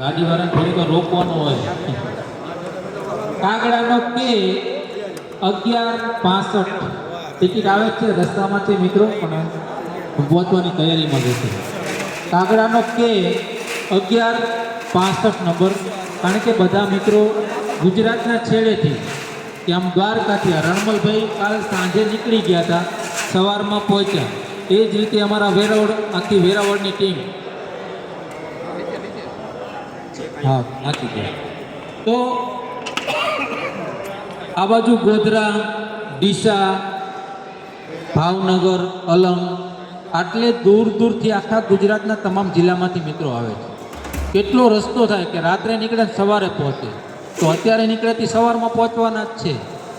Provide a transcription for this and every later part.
ગાડીવાળાને થોડીક વાર રોકવાનું હોય. કાગડાનો કે અગિયાર પાસઠ ટિકિટ આવે છે રસ્તામાં છે મિત્રો પણ પહોંચવાની તૈયારીમાં જશે કાગડાનો કે અગિયાર પાસઠ નંબર, કારણ કે બધા મિત્રો ગુજરાતના છેડેથી, કે આમ દ્વારકાથી રણમલભાઈ કાલ સાંજે નીકળી ગયા હતા, સવારમાં પહોંચ્યા. એ જ રીતે અમારા વેરાવળ, આખી વેરાવળની ટીમ હા, નાખી ગયા તો આ બાજુ ગોધરા, ડીસા, ભાવનગર અલંગ આટલે દૂર દૂરથી આખા ગુજરાતના તમામ જિલ્લામાંથી મિત્રો આવે છે. કેટલો રસ્તો થાય કે રાત્રે નીકળે સવારે પહોંચે. તો અત્યારે નીકળેથી સવારમાં પહોંચવાના જ છે.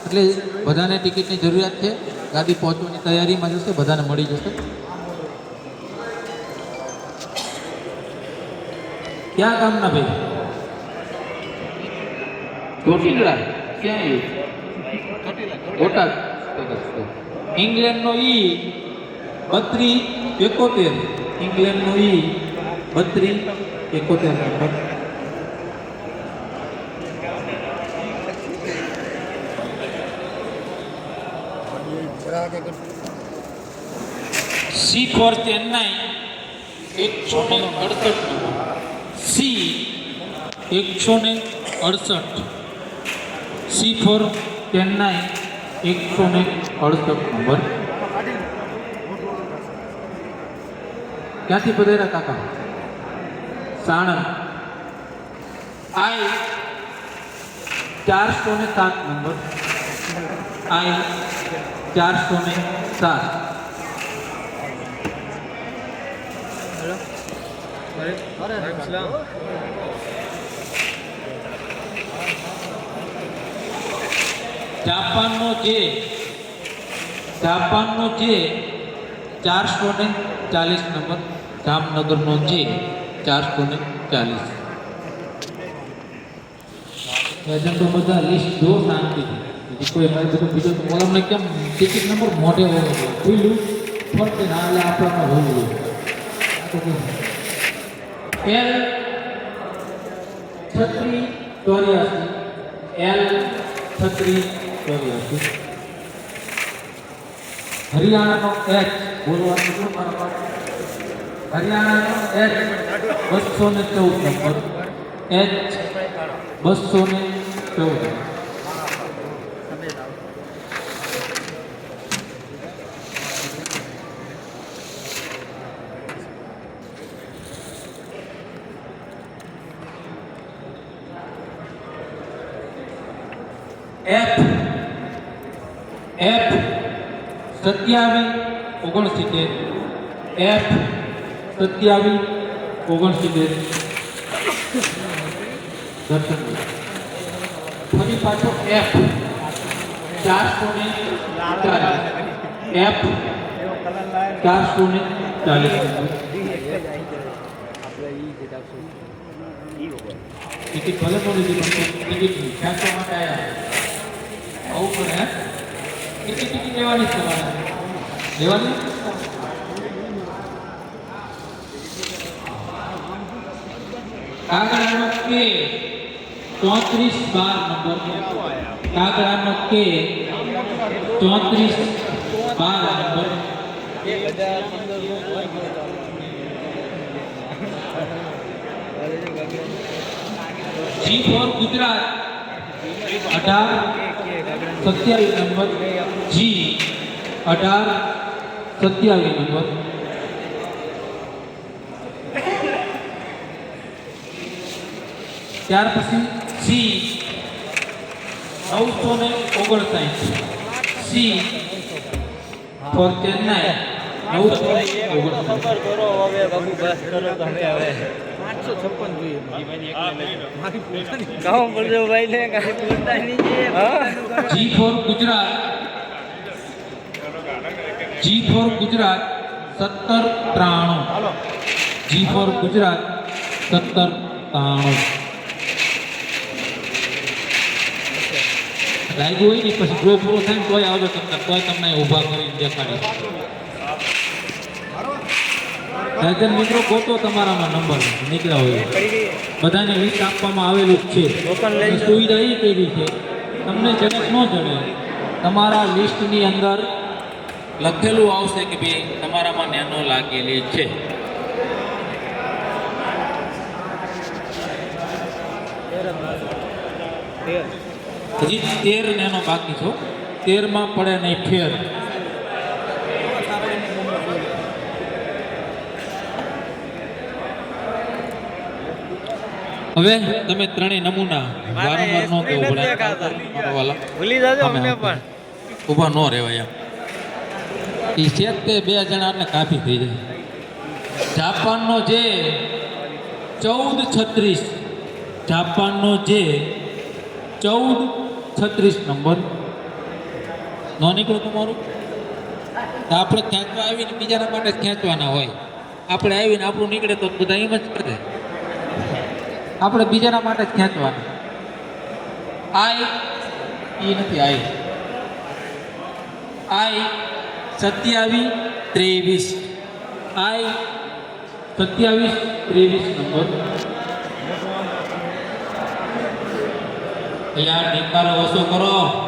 એટલે બધાને ટિકિટની જરૂરિયાત છે. ગાડી પહોંચવાની તૈયારીમાં જશે, બધાને મળી જશે. ક્યાં ગામના ભાઈ? ચોટીલા. ક્યાં બોટાદ. ઇંગ્લેન્ડનો ઈ બત્રી એકોતેર. ઇંગ્લેન્ડનો ઈ બત્રી એકોતેર નંબર. C four Chennai. એકસો ને અડસઠ નંબર સી, એકસો ને અડસઠ. સી ફોર ચેન્નાઈ એકસો ને અડસઠ નંબર. ક્યાંથી પધાર્યા કાકા? સાણંદ. આઈ ચારસો ને સાત નંબર. આઈ ચારસો ને સાત. જાપાનનો જે જાપાનનો જે ચારસો ને ચાલીસ નંબર, જામનગરનો જે ચારસો ને ચાલીસ. એજન્ટો બધા લિસ્ટ જો શાંતિથી કોઈ મારે બધું બીજો કોલમને કેમ? ટિકિટ નંબર મોટે હોય. ખુલ્લું ફરતે ના, એટલે આપણામાં હોવું એલ છત્રી ચોર્યાસી. એલ છત્રી ચોર્યાસી. હરિયાણાનો એચ. બોલવાનું શું મારા હરિયાણાનો એચ બસો ને ચૌદ નંબર. એચ બસો ને ચૌદ. એફ એફ સત્યાવીસ ઓગણસિત્તેર એફ સત્યાવીસ ઓગણસિત્તેર દર્શન ફરી પાછો એફ ચારસો ને ચાલીસ એફ ચારસો ને ચાલીસ ટિકિટ ભલે તો લીધી પણ ટિકિટ ખેંચવા માટે આવ્યા આવું પણ હે ટિકિટ ટિકિટ લેવાની જ તમારે લેવાની કાગડાનો કે ચોત્રીસ બાર નંબર કાગડાનો કે ચોત્રીસ બાર નંબર જી ફોર ગુજરાત અઢાર સત્યાવીસ નંબર. જી અઢાર સત્યાવીસ નંબર. ત્યાર પછી સી નવસો ને ઓગણસાઠ. C four Chennai. પાંચસો છપ્પન જોઈએ. G four Gujarat. G four Gujarat સત્તર ત્રાણું. જી ફોર ગુજરાત સત્તર ત્રાણું. લાગ્યું હોય ને પછી જો પૂરો થાય ને તોય આવજો તમને કોઈ તમને ઊભા કરીને દેખાડી. રાયધન મિત્રો ગોતો તમારામાં નંબર. નીકળ્યા હોય. બધાને લિસ્ટ આપવામાં આવેલું જ છે. સુવિધા એ કરી છે? તમને જનક ન જણે તમારા લિસ્ટની અંદર લખેલું આવશે કે ભાઈ તમારામાં નેનો લાગેલી છે. હજી તેર નેનો બાકી છો તેરમાં પડે નહીં ફેર. હવે તમે ત્રણેય નમૂના વારંવાર નો નથી પડે. ભૂલી જાજો અમને પણ. ઊભા ન રહેવાય એમ. એ છે તે બે જણા એટલે કાફી થઈ જાય. જાપાનનો જે ચૌદ છત્રીસ જાપાનનો જે ચૌદ છત્રીસ નંબર. ન નીકળો તમારું? તો આપણે ખેંચવા આવીને બીજાના માટે ખેંચવાના હોય. આપણે આવીને આપણું નીકળે તો બધા એમ જ કરે. આપણે બીજાના માટે જ ખેંચવાનું. આઈ એ નથી આઈ આઈ સત્યાવીસ ત્રેવીસ. આઈ સત્યાવીસ ત્રેવીસ નંબર. યાર નિકાલો ઓછો કરો.